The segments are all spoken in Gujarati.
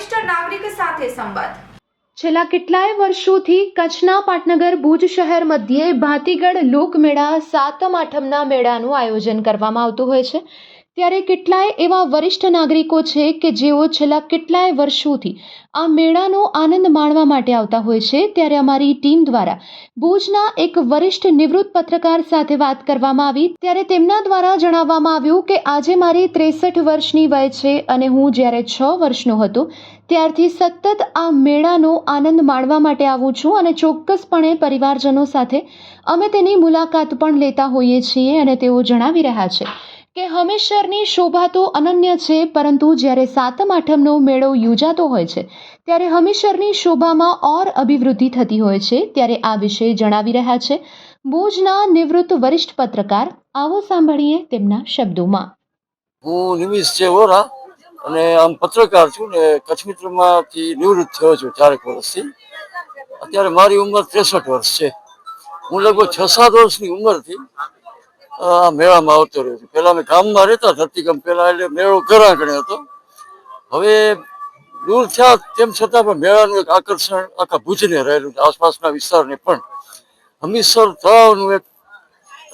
વરિષ્ઠ નાગરિક સાથે સંવાદ. છેલ્લા કેટલાય વર્ષોથી કચ્છના પાટનગર ભુજ શહેર મધ્યે ભાતીગઢ લોકમેળા સાતમ આઠમના મેળાનું આયોજન કરવામાં આવતું હોય છે. ત્યારે કેટલાય એવા વરિષ્ઠ નાગરિકો છે કે જેઓ છેલ્લા કેટલાય વર્ષોથી આ મેળાનો આનંદ માણવા માટે આવતા હોય છે, ત્યારે અમારી ટીમ દ્વારા ભુજના એક વરિષ્ઠ નિવૃત્ત પત્રકાર સાથે વાત કરવામાં આવી. ત્યારે તેમના દ્વારા જણાવવામાં આવ્યું કે આજે મારી ત્રેસઠ વર્ષની વય છે અને હું જ્યારે છ વર્ષનો હતો, ત્યારથી સતત આ મેળાનો આનંદ માણવા માટે આવું છું અને ચોક્કસપણે પરિવારજનો સાથે અમે તેની મુલાકાત પણ લેતા હોઈએ છીએ, અને તેઓ જણાવી રહ્યા છે. કે હમીરસરની શોભા તો અનન્ય છે, પરંતુ જ્યારે સાતમ આઠમનો મેળો યોજાતો હોય છે, ત્યારે હંમેશરની શોભામાં ઓર અભિવૃદ્ધિ થતી હોય છે, ત્યારે આ વિશે જણાવી રહ્યા છે ભુજના નિવૃત્ત વરિષ્ઠ પત્રકાર. આવો સાંભળીએ તેમના શબ્દોમાં. હું નિમિષ છે વોરા અને આમ પત્રકાર છું ને કચ્છ મિત્રમાંથી નિવૃત્ત થયો છું ચારેક વર્ષથી. અત્યારે મારી ઉંમર ત્રેસઠ વર્ષ છે. હું લગભગ છ સાત વર્ષની ઉંમરથી મેળામાં આવતો રહ્યો છું. પહેલાં અમે ગામમાં રહેતા ધરતીકંપ પહેલાં એટલે મેળો ઘર આંગણે હતો. હવે દૂર થયા તેમ છતાં પણ મેળાનું એક આકર્ષણ આખા ભુજને રહેલું છે. આસપાસના વિસ્તારને પણ. હમીરસર તળાવનું એક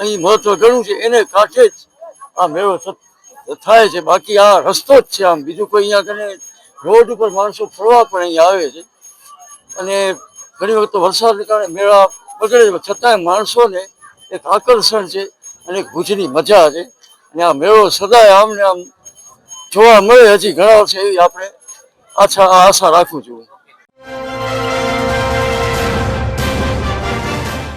અહીં મહત્વ ઘણું છે. એને કાંઠે જ આ મેળો થાય છે. બાકી આ રસ્તો જ છે આમ. બીજું કોઈ અહીંયા કને રોડ ઉપર માણસો ફરવા પણ અહીંયા આવે છે. અને ઘણી વખત વરસાદને કારણે મેળા બગડે છે. છતાંય માણસોને એક આકર્ષણ છે. અને ભુજની મજા છે. અને આ મેળો સદાય આમને આમ જોવા મળે હજી ઘણા વર્ષે એવી આપણે આશા આશા રાખવું જોઈએ